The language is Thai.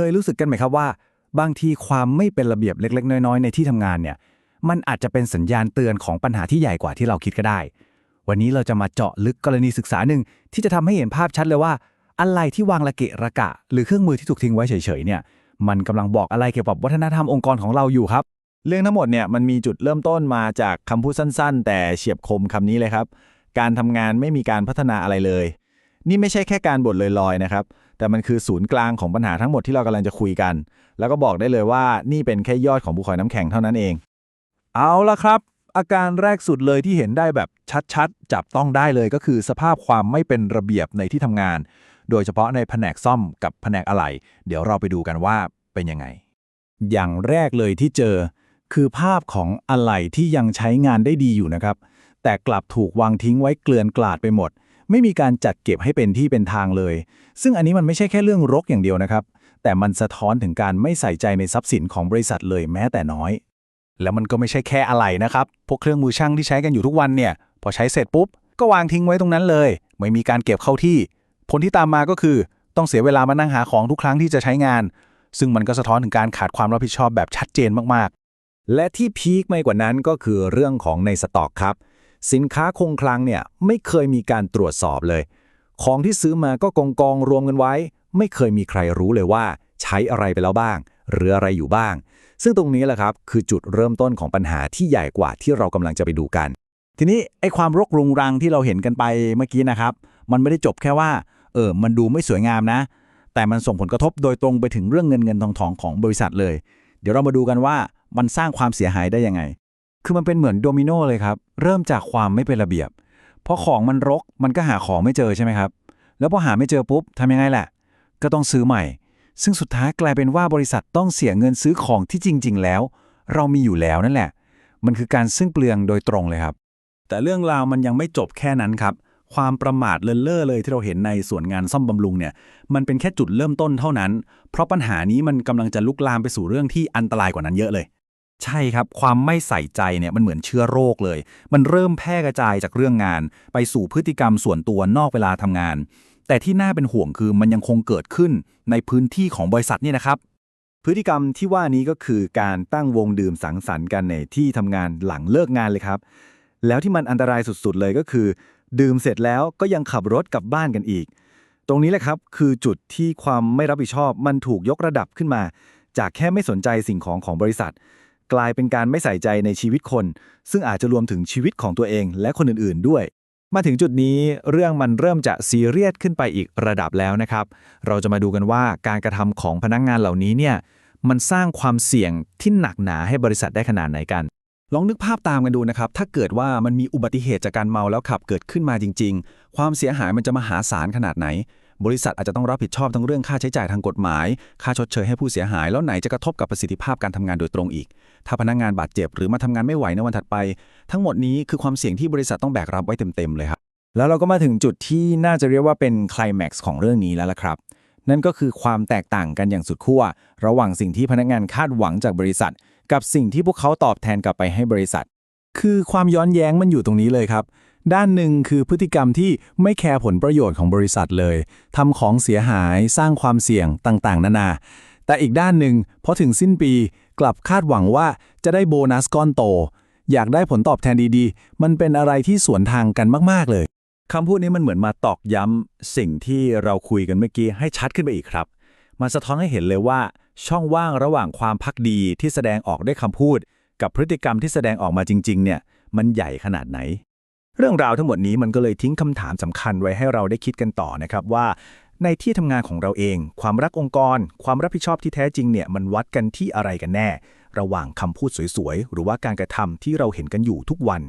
เคยรู้สึกกันไหมครับว่า บางทีความไม่เป็นระเบียบเล็ก ๆ น้อย ๆ ในที่ทำงานเนี่ย มันอาจจะเป็นสัญญาณเตือนของปัญหาที่ใหญ่กว่าที่เราคิดก็ได้ วันนี้เราจะมาเจาะลึกกรณีศึกษาหนึ่งที่จะทำให้เห็นภาพชัดเลยว่า อะไรที่วางระเกะระกะ หรือเครื่องมือที่ถูกทิ้งไว้เฉยๆเนี่ย มันกำลังบอกอะไรเกี่ยวกับวัฒนธรรมองค์กรของเราอยู่ครับ เรื่องทั้งหมดเนี่ยมันมีจุดเริ่มต้นมาจากคำพูดสั้น ๆ แต่เฉียบคมคำนี้เลยครับ การทำงานไม่มีการพัฒนาอะไรเลย นี่ไม่ใช่แค่การบ่นลอยๆนะครับ แต่มันคือศูนย์กลางของปัญหาทั้งหมดที่เรากำลังจะคุยกัน แล้วก็บอกได้เลยว่านี่เป็นแค่ยอดของภูเขาน้ำแข็งเท่านั้นเอง เอาละครับ อาการแรกสุดเลยที่เห็นได้แบบชัดๆ จับต้องได้เลยก็คือสภาพความไม่เป็นระเบียบในที่ทำงาน โดยเฉพาะในแผนกซ่อมกับแผนกอะไหล่เดี๋ยวเราไปดูกันว่าเป็นยังไง อย่างแรกเลยที่เจอ คือภาพของอะไหล่ที่ยังใช้งานได้ดีอยู่นะครับ แต่กลับถูกวางทิ้งไว้เกลื่อนกลาดไปหมด ไม่มีการจัดเก็บให้เป็นที่เป็นทางเลย ซึ่งอันนี้มันไม่ใช่แค่เรื่องรกอย่างเดียวนะครับ แต่มันสะท้อนถึงการไม่ใส่ใจในทรัพย์สินของบริษัทเลยแม้แต่น้อย แล้วมันก็ไม่ใช่แค่อะไหล่นะครับ พวกเครื่องมือช่างที่ใช้กันอยู่ทุกวันเนี่ย พอใช้เสร็จปุ๊บ ก็วางทิ้งไว้ตรงนั้นเลย ไม่มีการเก็บเข้าที่ ผลที่ตามมาก็คือ ต้องเสียเวลามานั่งหาของทุกครั้งที่จะใช้งาน ซึ่งมันก็สะท้อนถึงการขาดความรับผิดชอบแบบชัดเจนมากๆ และที่พีคไม่กว่านั้นก็คือเรื่องของในสต็อกครับ สินค้าคงคลังเนี่ยไม่เคยมีการตรวจสอบเลย ของที่ซื้อมาก็กองกองรวมกันไว้ ไม่เคยมีใครรู้เลยว่า ใช้อะไรไปแล้วบ้าง หรืออะไรอยู่บ้าง ซึ่งตรงนี้แหละครับคือจุดเริ่มต้นของปัญหาที่ใหญ่กว่าที่เรากำลังจะไปดูกัน ทีนี้ไอ้ความรกรุงรังที่เราเห็นกันไปเมื่อกี้นะครับ มันไม่ได้จบแค่ว่าเออมันดูไม่สวยงามนะ แต่มันส่งผลกระทบโดยตรงไปถึงเรื่องเงินเงินทองทองของบริษัทเลย เดี๋ยวเรามาดูกันว่ามันสร้างความเสียหายได้ยังไง คือมันเป็นเหมือนโดมิโนเลยครับ เริ่มจากความไม่เป็นระเบียบพอของมันรกมันก็หาของไม่เจอใช่ไหมครับ แล้วพอหาไม่เจอปุ๊บทำยังไงแหละ ก็ต้องซื้อใหม่ ซึ่งสุดท้ายกลายเป็นว่าบริษัทต้องเสียเงินซื้อของที่จริง ๆ แล้ว เรามีอยู่แล้วนั่นแหละ มันคือการซึ่งเปลืองโดยตรงเลยครับ แต่เรื่องราวมันยังไม่จบแค่นั้นครับ ความประมาทเลินเล่อเลยที่เราเห็นในส่วนงานซ่อมบำรุงเนี่ย มันเป็นแค่จุดเริ่มต้นเท่านั้น เพราะปัญหานี้มันกำลังจะลุกลามไปสู่เรื่องที่อันตรายกว่านั้นเยอะเลย ใช่ครับ ความไม่ใส่ใจเนี่ยมันเหมือนเชื้อโรคเลย มันเริ่มแพร่กระจายจากเรื่องงาน ไปสู่พฤติกรรมส่วนตัวนอกเวลาทำงาน แต่ที่น่าเป็นห่วงคือมันยังคงเกิดขึ้นในพื้นที่ของบริษัทนี่นะครับ พฤติกรรมที่ว่านี้ก็คือการตั้งวงดื่มสังสรรค์กันในที่ทำงานหลังเลิกงานเลยครับ แล้วที่มันอันตรายสุดๆเลยก็คือ ดื่มเสร็จแล้วก็ยังขับรถกลับบ้านกันอีก ตรงนี้แหละครับคือจุดที่ความไม่รับผิดชอบมันถูกยกระดับขึ้นมา จากแค่ไม่สนใจสิ่งของของบริษัท กลายเป็นการไม่ใส่ใจในชีวิตคน ซึ่งอาจจะรวมถึงชีวิตของตัวเองและคนอื่นๆด้วย มาถึงจุดนี้เรื่องมันเริ่มจะซีเรียสขึ้นไปอีกระดับแล้วนะครับ เราจะมาดูกันว่าการกระทำของพนักงงานเหล่านี้เนี่ยมันสร้างความเสี่ยงที่หนักหนาให้บริษัทได้ขนาดไหนกัน ลองนึกภาพตามกันดูนะครับ ถ้าเกิดว่ามันมีอุบัติเหตุจากการเมาแล้วขับเกิดขึ้นมาจริง ๆ ความเสียหายมันจะมหาศาลขนาดไหน บริษัทอาจจะต้องรับผิดชอบทั้งเรื่องค่าใช้จ่ายทางกฎหมาย ค่าชดเชยให้ผู้เสียหาย แล้วไหนจะกระทบกับประสิทธิภาพการทำงานโดยตรงอีก ถ้าพนักงานบาดเจ็บหรือมาทำงานไม่ไหวในวันถัดไป ทั้งหมดนี้คือความเสี่ยงที่บริษัทต้องแบกรับไว้เต็มๆเลยครับ แล้วเราก็มาถึงจุดที่น่าจะเรียกว่าเป็นคลแม็กซ์ของเรื่องนี้แล้วล่ะครับ นั่นก็คือความแตกต่างกันอย่างสุดขั้วระหว่างสิ่งที่พนักงานคาดหวังจากบริษัท กับสิ่งที่พวกเขาตอบแทนกลับไปให้บริษัท คือความย้อนแย้งมันอยู่ตรงนี้เลยครับ ด้านหนึ่งคือพฤติกรรมที่ไม่แคร์ผลประโยชน์ของบริษัทเลยทำของเสียหายสร้างความเสี่ยงต่างๆ นานา แต่อีกด้านหนึ่งพอถึงสิ้นปีกลับคาดหวังว่าจะได้โบนัสก้อนโต อยากได้ผลตอบแทนดีๆ มันเป็นอะไรที่สวนทางกันมากๆเลยคำพูดนี้มันเหมือนมาตอกย้ำสิ่งที่เราคุยกันเมื่อกี้ให้ชัดขึ้นไปอีกครับ มันสะท้อนให้เห็นเลยว่า ช่องว่างระหว่างความพักดีที่แสดงออกด้วยคำพูด กับพฤติกรรมที่แสดงออกมาจริง ๆ เนี่ย มันใหญ่ขนาดไหน เรื่องราวทั้งหมดนี้มันก็เลยทิ้งคำถามสำคัญไว้ให้เราได้คิดกันต่อนะครับว่า ในที่ทำงานของเราเอง ความรักองค์กร ความรับผิดชอบที่แท้จริงเนี่ยมันวัดกันที่อะไรกันแน่ ระหว่างคำพูดสวยๆ หรือว่าการกระทำที่เราเห็นกันอยู่ทุกวัน